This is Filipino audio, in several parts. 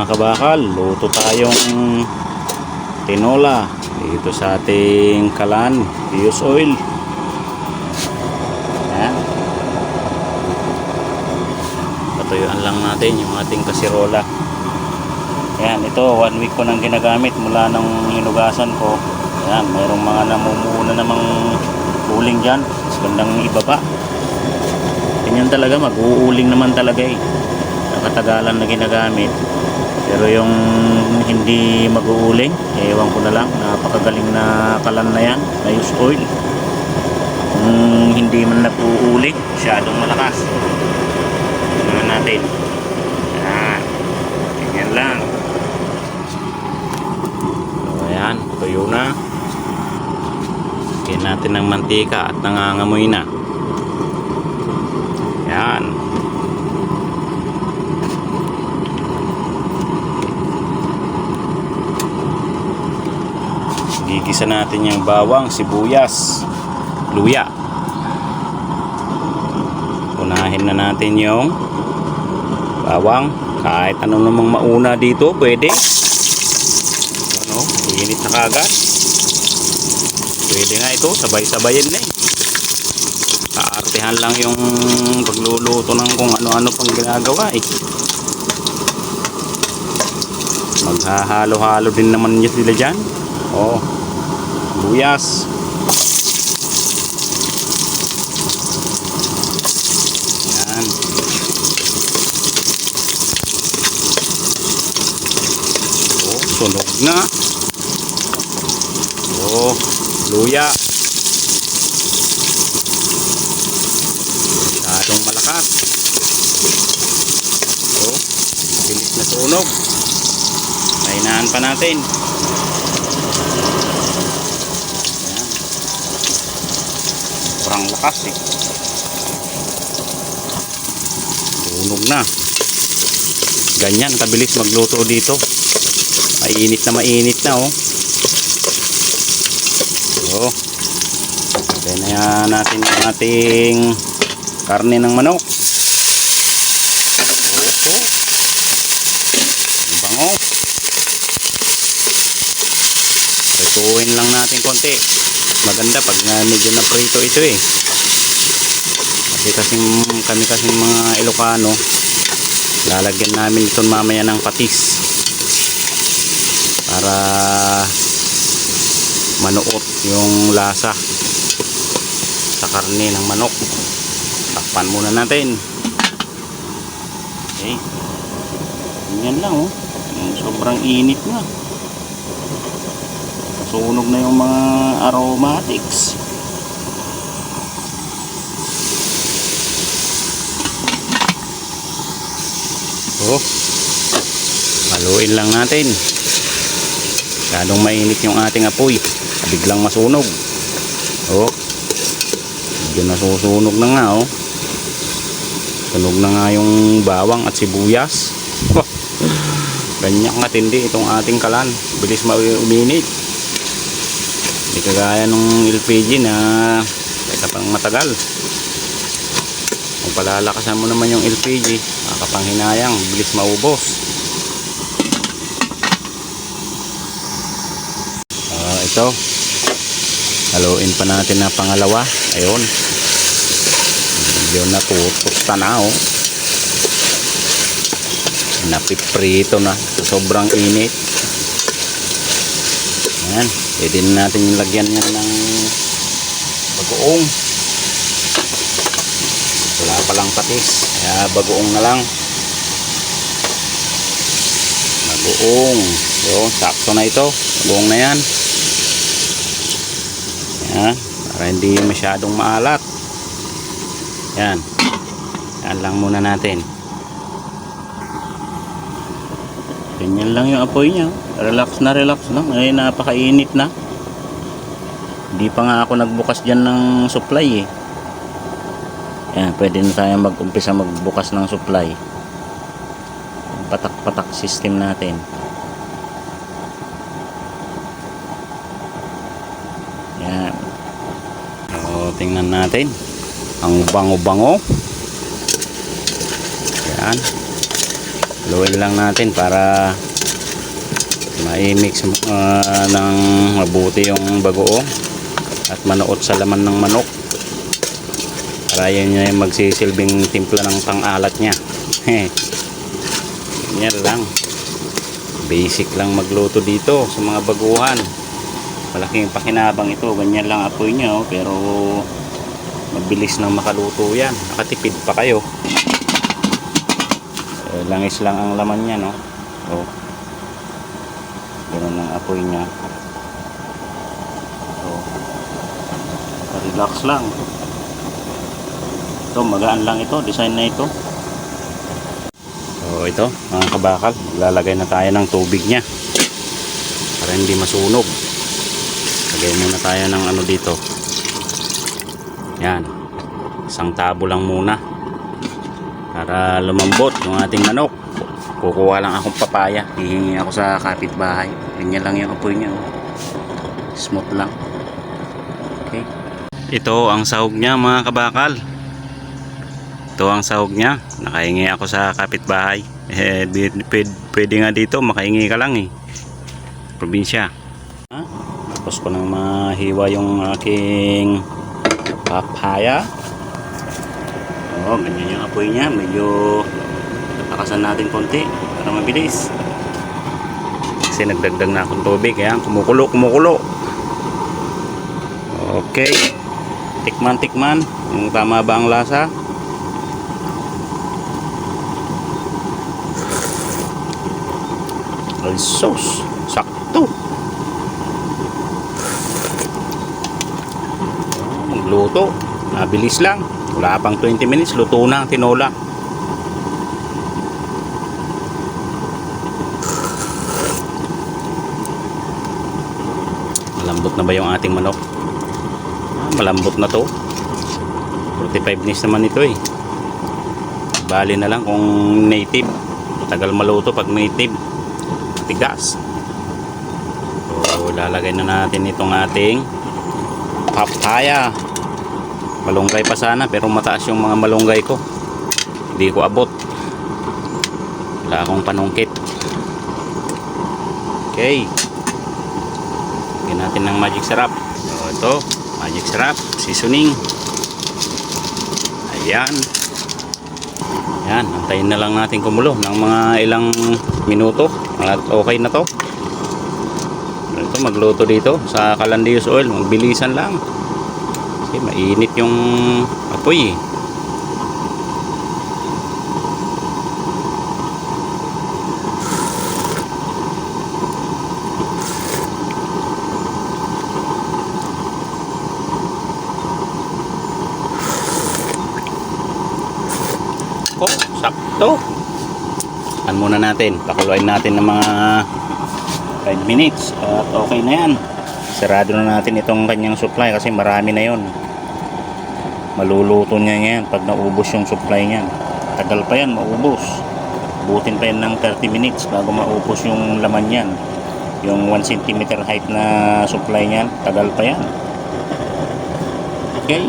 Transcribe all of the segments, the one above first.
mga kabakal, luto tayong tinola dito sa ating kalan, use oil. Ayan. Patuyuan lang natin yung ating kasirola. Ayan, ito one week ko nang ginagamit mula nung hinugasan ko. Ayan, mayroong mga namumuuna namang uling dyan. Mas gandang ibaba. Ganyan talaga, mag-uuling naman talaga eh. Nakatagalan na ginagamit. Pero yung hindi mag-uuling, ewan ko na lang, napakagaling na kalan na yan, na use oil. Kung hindi man nag-uuling, masyadong malakas. Tingnan natin. Yan. Ganyan lang. So, ayan, tuyo na. Lagyan natin ng mantika at nangangamoy na. Yan. Gigisa natin yung bawang, sibuyas, luya. Unahin na natin yung bawang. Kahit ano namang mauna dito, pwede. Ano, init na kagad. Pwede nga ito, sabay-sabayin na eh. Kaartehan lang yung pagluluto ng kung ano-ano pang ginagawa eh. Maghahalo-halo din naman niya sila dyan. Oh, buyas. Yan. Oh, sunog na. Oh, luya. Masyadong malakas. Oh, bilis na sunog. Kainaan pa natin. Sobrang lakas eh. Sunog na. Ganyan, kabilis magluto dito. Mainit na mainit na oh. So, kaya natin yung ating karne ng manok. Bango. Prituin lang natin konti. Maganda pag na medyo na prito ito eh. Kasi kasing kami kasing mga Ilocano, lalagyan namin ito mamaya ng patis. Para manuot yung lasa sa karne ng manok. Takpan muna natin. Okay. Ganyan lang oh. Sobrang init na. Sunog na yung mga aromatics. Oh. Haluin lang natin. Masyadong mainit yung ating apoy. Biglang masunog. Oh. Medyo nasusunog na nga oh. Sunog na nga yung bawang at sibuyas. Ganyan katindi itong ating kalan. Bilis ma-uminit. Hindi kagaya nung LPG na kaysa pang matagal. Kung palalakasan mo naman yung LPG, makakapanghinayang, bilis maubos. Ah, ito. Haluin pa natin na pangalawa. Ayun. Medyo natutot na oh. Napiprito na. Sobrang init. Ayan. Pwede na natin yung lagyan yan ng bagoong. Wala pa lang patis. Kaya bagoong na lang. Bagoong. Yun, sakto na ito. Bagoong na yan. Yan. Para hindi masyadong maalat. Yan. Yan lang muna natin. Ganyan lang yung apoy niya. Relax na relax lang. Ay, napakainit na. Hindi pa nga ako nagbukas dyan ng supply eh. Yan, pwede na tayo mag-umpisa magbukas ng supply. Patak-patak system natin. Yan. So, tingnan natin. Ang bango-bango. Yan. Haluin lang natin para mai-mix uh, ng mabuti yung bagoong at manuot sa laman ng manok. Para yun yung magsisilbing timpla ng pang-alat niya. Yan lang. Basic lang magluto dito sa mga baguhan. Malaking pakinabang ito. Ganyan lang apoy niya oh, pero mabilis nang makaluto yan. Nakatipid pa kayo eh, langis lang ang laman niya no? Oh. ganun ang apoy niya. Oh. relax lang. Ito magaan lang ito design na ito. So ito mga kabakal lalagay na tayo ng tubig niya. Para hindi masunog. Lagay muna tayo ng ano dito. Yan isang tabo lang muna para lumambot yung ating manok. Kukuha lang akong papaya. Hihingi ako sa kapitbahay. Ganyan lang yung apoy niya oh. smooth lang. Okay. Ito ang sahog niya mga kabakal. Ito ang sahog niya. Nakahingi ako sa kapitbahay. Eh, pwede, nga dito. Makahingi ka lang eh. Probinsya. Ha? tapos ko nang mahiwa yung aking papaya oh ganyan yung apoy niya medyo takasan natin konti para mabilis kasi nagdagdag na akong tubig kaya kumukulo kumukulo okay tikman tikman kung tama ba ang lasa Al sauce. Sakto. Magluto. Nabilis lang. Wala pang 20 minutes. Luto na ang tinola. Malambot na ba yung ating manok? Ah, malambot na to. 45 minutes naman ito eh. Bali na lang kung native. Tagal maluto pag native tigas so lalagay na natin itong ating papaya malunggay pa sana pero mataas yung mga malunggay ko. Hindi ko abot. Wala akong panungkit. Okay. Lagyan natin ng magic syrup so ito. Magic syrup seasoning. Ayan. Yan, antayin na lang natin kumulo ng mga ilang minuto. At okay na to. Ito magluto dito sa kalandius oil. Magbilisan lang kasi mainit yung apoy eh. oh sakto An muna natin, pakuluin natin ng mga 5 minutes at okay na yan. Sarado na natin itong kanyang supply kasi marami na yon. Maluluto niya yan pag naubos yung supply niyan. Tagal pa yan, maubos. Butin pa yan ng 30 minutes bago maubos yung laman niyan. Yung 1 cm height na supply niyan, tagal pa yan. Okay.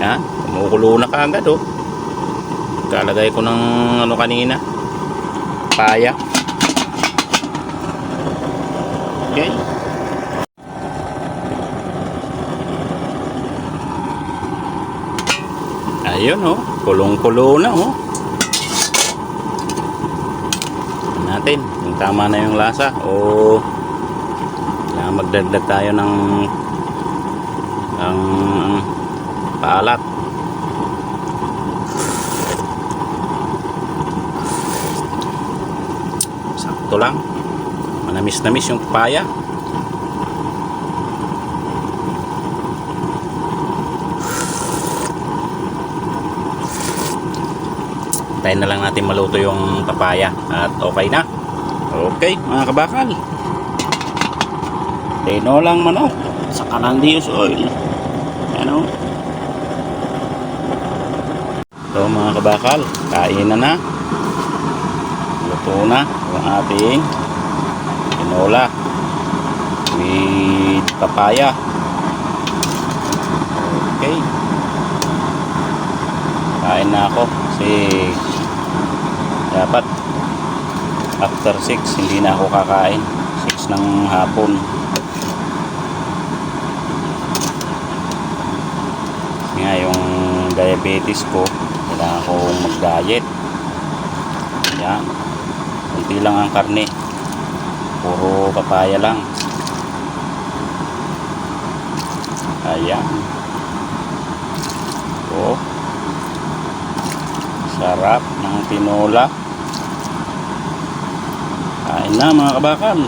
Yan, kumukulo na kaagad oh kalagay ko ng ano kanina paya okay. Ayun oh. Kulong kulo na oh. Natin kung tama na yung lasa o kailangan magdagdag tayo ng ang paalat. Sakto lang manamis namis yung papaya tayo na lang natin maluto yung papaya. At okay na. Okay mga kabakal. Tinolang manok. Sa kanandiyos oil ano? So mga kabakal. Kain na na. Luto na yung ating tinola with papaya. Okay. Kain na ako kasi dapat after 6 hindi na ako kakain. 6 ng hapon. Nga yung diabetes ko kailangan akong mag diet yan. Kunti lang ang karne puro papaya lang. Ayan. Ito sarap ng tinola. Kain na mga kabakal